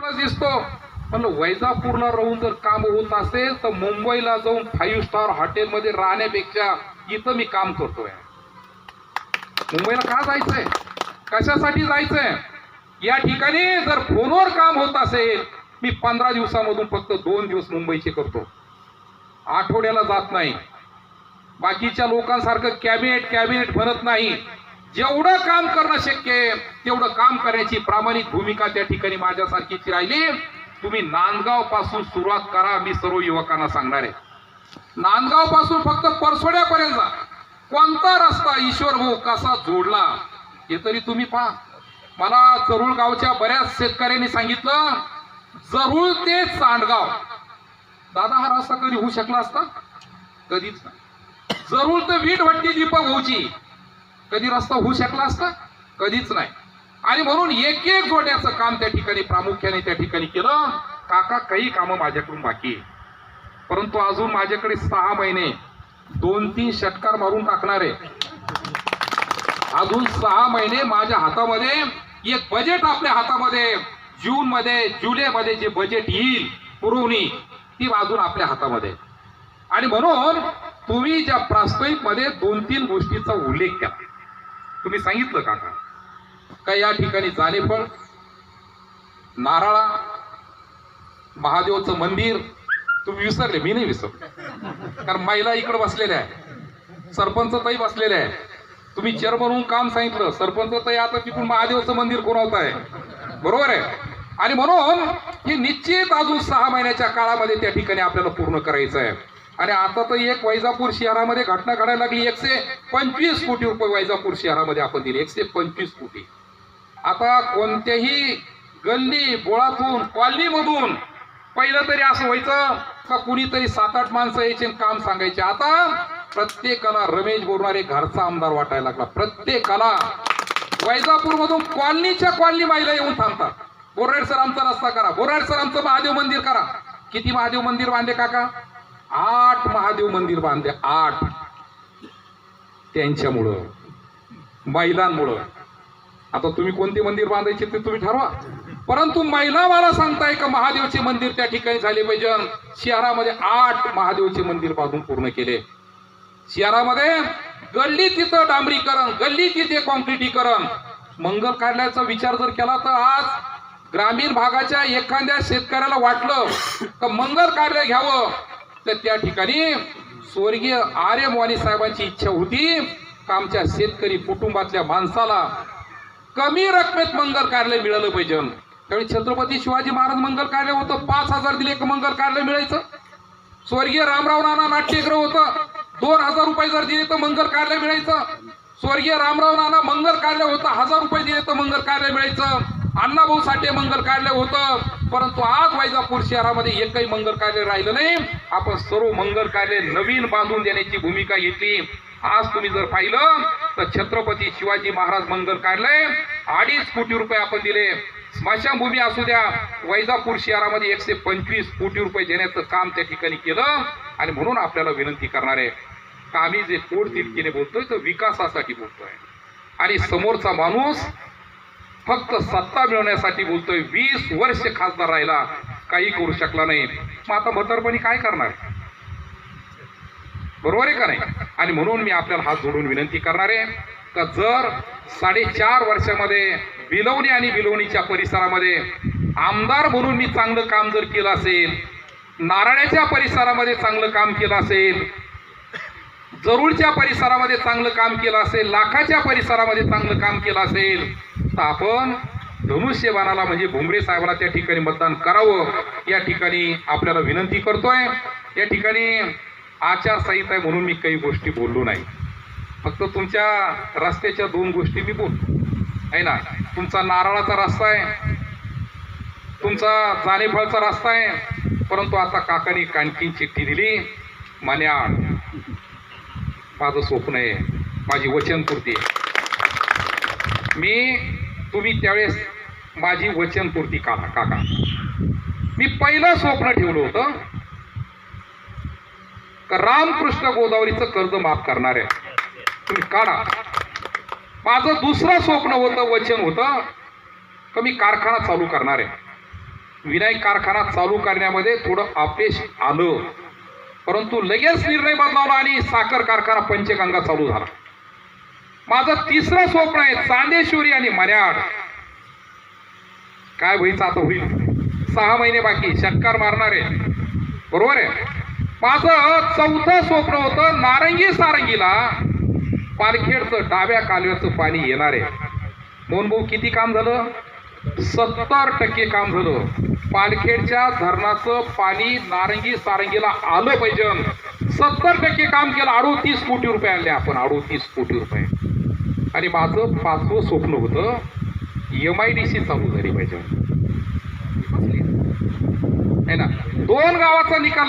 मला दिसतो. वैजापूरला राहून जर काम होत असेल तर मुंबईला जाऊन फाईव्ह स्टार हॉटेलमध्ये राहण्यापेक्षा इथं मी काम करतोय. मुंबईला का जायचंय? कशासाठी जायचंय? या ठिकाणी जर फोनवर काम होत असेल मी पंधरा दिवसामधून फक्त दोन दिवस मुंबईचे करतो. आठवड्याला जात नाही. बाकीच्या लोकांसारखं कॅबिनेट कॅबिनेट म्हणत नाही. जेवढं काम करणं शक्य आहे तेवढं काम करण्याची प्रामाणिक भूमिका त्या ठिकाणी माझ्यासारखीची राहिली. तुम्ही नांदगावपासून सुरुवात करा मी सर्व युवकांना सांगणार आहे. नांदगावपासून फक्त परसोड्यापर्यंत जा. कोणता रस्ता ईश्वर भाऊ कसा जोडला हे तरी तुम्ही पहा. मला जरूळ गावच्या बऱ्याच शेतकऱ्यांनी सांगितलं जरूळ ते सांडगाव दादा हा रस्ता कधी होऊ शकला असता? कधीच जरूर तर वीट भट्टी दीपक भाऊची कधी रस्ता होऊ शकला असता? कधीच नाही. आणि म्हणून एक एक जोड्याचं काम त्या ठिकाणी प्रामुख्याने त्या ठिकाणी केलं. काका काही कामं माझ्याकडून बाकी आहे परंतु अजून माझ्याकडे सहा महिने दोन तीन षटकार मारून टाकणार आहे. अजून सहा महिने माझ्या हातामध्ये एक बजेट आपल्या हातामध्ये. जून मध्ये जुलै मध्ये जे बजेट येईल पुरवणी ती अजून आपल्या हातामध्ये. आणि म्हणून तुम्ही ज्या प्रास्ताविकमध्ये दोन तीन गोष्टीचा उल्लेख केला. तुम्ही सांगितलं काका. का या ठिकाणी जानेफळ नाराळा महादेवचं मंदिर तुम्ही विसरले मी नाही विसरलो. कारण महिला इकडे बसलेल्या आहे सरपंच ताई बसलेले आहे तुम्ही चेअरमन म्हणून काम सांगितलं. सरपंच ताई आता तिथून महादेवचं मंदिर कोणावत आहे बरोबर आहे? आणि म्हणून हे निश्चित अजून सहा महिन्याच्या काळामध्ये त्या ठिकाणी आपल्याला पूर्ण करायचं आहे आणि आता तर एक वैजापूर शहरामध्ये घटना घडायला लागली एकशे पंचवीस कोटी रुपये वैजापूर शहरामध्ये आपण दिले एकशे पंचवीस कोटी. आता कोणत्याही गल्ली बोळातून कॉलनीमधून पहिलं तरी असं व्हायचं का कुणीतरी सात आठ माणसं यायचे आणि काम सांगायचे. आता प्रत्येकाला रमेश बोरणारे घरचा आमदार वाटायला लागला. प्रत्येकाला वैजापूर मधून कॉलनीच्या कॉलनी महिला येऊन थांबतात. बोराड सर आमचा रस्ता करा. बोराड सर आमचं महादेव मंदिर करा. किती महादेव मंदिर बांधले काका? आठ महादेव मंदिर बांधले आठ. त्यांच्यामुळं महिलांमुळं. आता तुम्ही कोणते मंदिर बांधायचे ते तुम्ही ठरवा. परंतु महिला मला सांगताय का महादेवचे मंदिर त्या ठिकाणी झाले पाहिजे? शहरामध्ये आठ महादेवचे मंदिर बांधून पूर्ण केले. शहरामध्ये गल्ली तिथं डांबरीकरण गल्ली तिथे कॉन्क्रिटीकरण. मंगल कार्यालयाचा विचार जर केला तर आज ग्रामीण भागाच्या एखाद्या शेतकऱ्याला वाटलं का मंगल कार्य घ्यावं? तर त्या ठिकाणी स्वर्गीय आर्य साहेबांची इच्छा होती का आमच्या शेतकरी कुटुंबातल्या माणसाला कमी रकमेत मंगल कार्यालय मिळालं पाहिजे. त्यावेळी छत्रपती शिवाजी महाराज मंगल कार्य होतं पाच हजार दिले एक मंगल कार्यालय मिळायचं. स्वर्गीय रामराव नाना नाट्यग्रह होतं दोन हजार रुपये जर दिले तर मंगल कार्यालय मिळायचं. स्वर्गीय रामराव नाना मंगल कार्यालय होतं हजार रुपये दिले तर मंगल कार्यालय मिळायचं. अण्णाभाऊ साठे मंगल कार्यालय होतं. परंतु आज वैजापूर शहरामध्ये एकही मंगल कार्य राहिलं नाही. आपण सर्व मंगल कार्य नवीन बांधून देण्याची भूमिका घेतली. आज तुम्ही जर पाहिलं तर छत्रपती शिवाजी महाराज मंगल कार्यालय अडीच कोटी रुपये आपण दिले. स्मशानभूमी असू द्या वैजापूर शहरामध्ये एकशे पंचवीस कोटी रुपये देण्याचं काम त्या ठिकाणी केलं आणि म्हणून आपल्याला विनंती करणार आहे का आम्ही जे पोट तिरकीने बोलतोय तो विकासासाठी बोलतोय. आणि समोरचा माणूस फक्त सत्ता मिळवण्यासाठी बोलतोय. वीस वर्ष खासदार राहिला. काही करू शकला नाही. मग आता म्हातारपणी काय करणार? बरोबर आहे का नाही? आणि म्हणून मी आपल्याला हात जोडून विनंती करणार आहे का जर साडेचार वर्षामध्ये बिलवणी आणि बिलवणीच्या परिसरामध्ये आमदार म्हणून मी चांगलं काम जर केलं असेल नारायणाच्या परिसरामध्ये चांगलं काम केलं असेल जरूरच्या परिसरामध्ये चांगलं काम केलं असेल लाखाच्या परिसरामध्ये चांगलं काम केलं असेल तर आपण धनुष्यबाणाला म्हणजे भुमरे साहेबाला त्या ठिकाणी मतदान करावं या ठिकाणी आपल्याला विनंती करतोय. या ठिकाणी आचारसंहिता आहे म्हणून मी काही गोष्टी बोललो नाही. फक्त तुमच्या रस्त्याच्या दोन गोष्टी मी बोलतो. आहे ना? तुमचा नारळाचा रस्ता आहे. तुमचा जाणेफळचा रस्ता आहे. परंतु आता काकाने कानकीन चिठ्ठी दिली. मान्या माझं स्वप्न आहे. माझी वचनपूर्ती आहे. मी तुम्ही त्यावेळेस माझी वचनपूर्ती काढा काका. मी पहिलं स्वप्न ठेवलं होतं का रामकृष्ण गोदावरीचं कर्ज माफ करणार आहे. तुम्ही काढा. माझं दुसरं स्वप्न होतं वचन होतं का मी कारखाना चालू करणार आहे. विनायक कारखाना चालू करण्यामध्ये थोडं अपयश आलं. परंतु लगेच निर्णय बदलावला आणि साखर कारखाना पंचगंगा चालू झाला. माझं तिसरं स्वप्न आहे चांदेश्वरी आणि मर्याड काय होईल आता होईल? सहा महिने बाकी शक्कर मारणार आहे. बरोबर आहे? माझं चौथं स्वप्न होतं नारंगी सारंगीला पालखेडचं डाव्या कालव्याचं पाणी येणार आहे. मोहन भाऊ किती काम झालं? सत्तर टक्के काम झालं. पालखेडच्या धरणाचं पाणी नारंगी सारंगीला आलं पाहिजे. सत्तर टक्के काम केलं अडोतीस कोटी रुपये आणले आपण अडोतीस कोटी रुपये. आणि माझं पाचवं स्वप्न होतं एम आय डी सी चालू झाली पाहिजे. आहे ना? दोन गावाचा निकाल